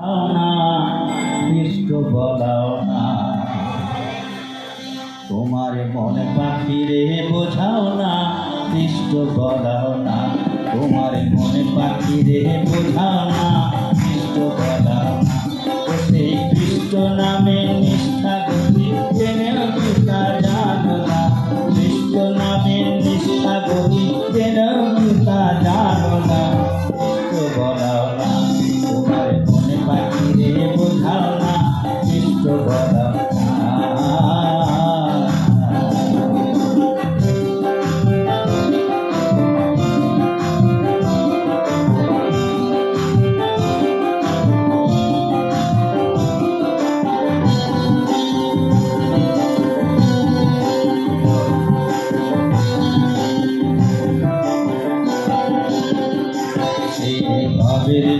না নিষ্ঠ বলাও না। তোমার মনে পাখিরে বোঝাও না, নিষ্ঠ বলাও না। তোমার মনে পাখি রে বোঝাও না, নিষ্ঠ বলাও না। সেই কৃষ্ট নাম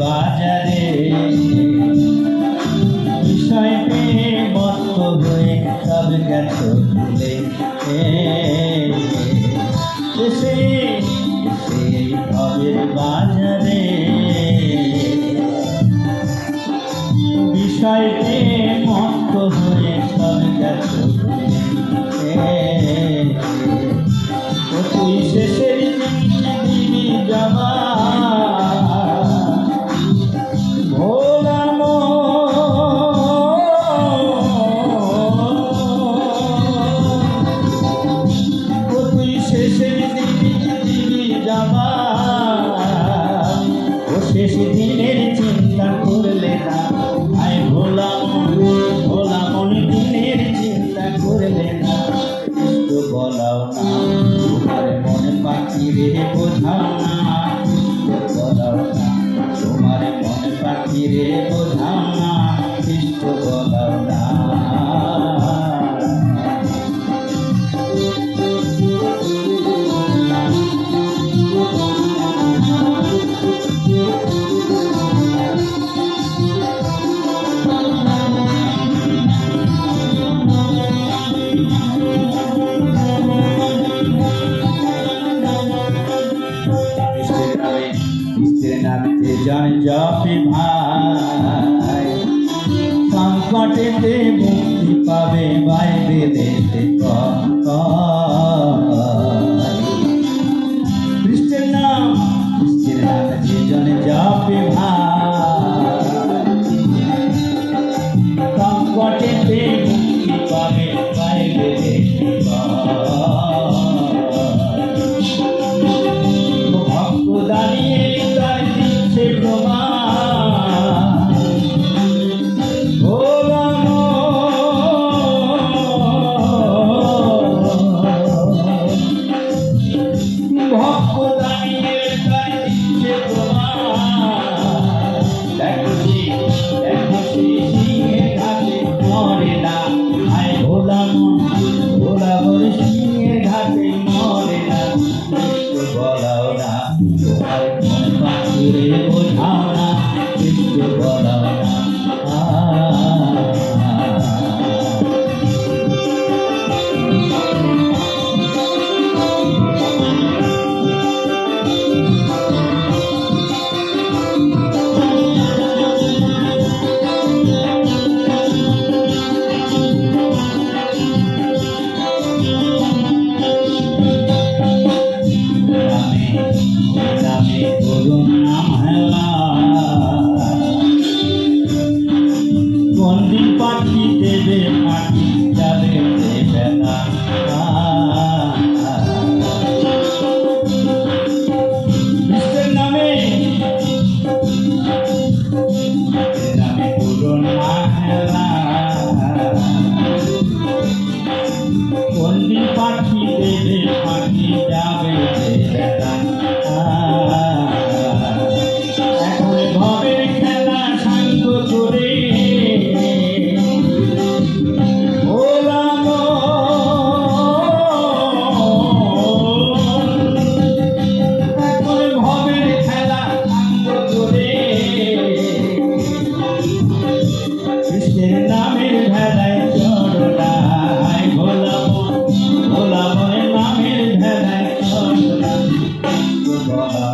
বাজারে বিষয় পেয়ে মত হয়ে তবে গেত ফুলে সেই ভবের বাজারে বিষয় পেয়ে মত হয়ে তবে গেত জান যাবে ভাই। সংকটেতে মুক্তি পাবে বাইরে দেশে কত Yeah.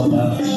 বলাও না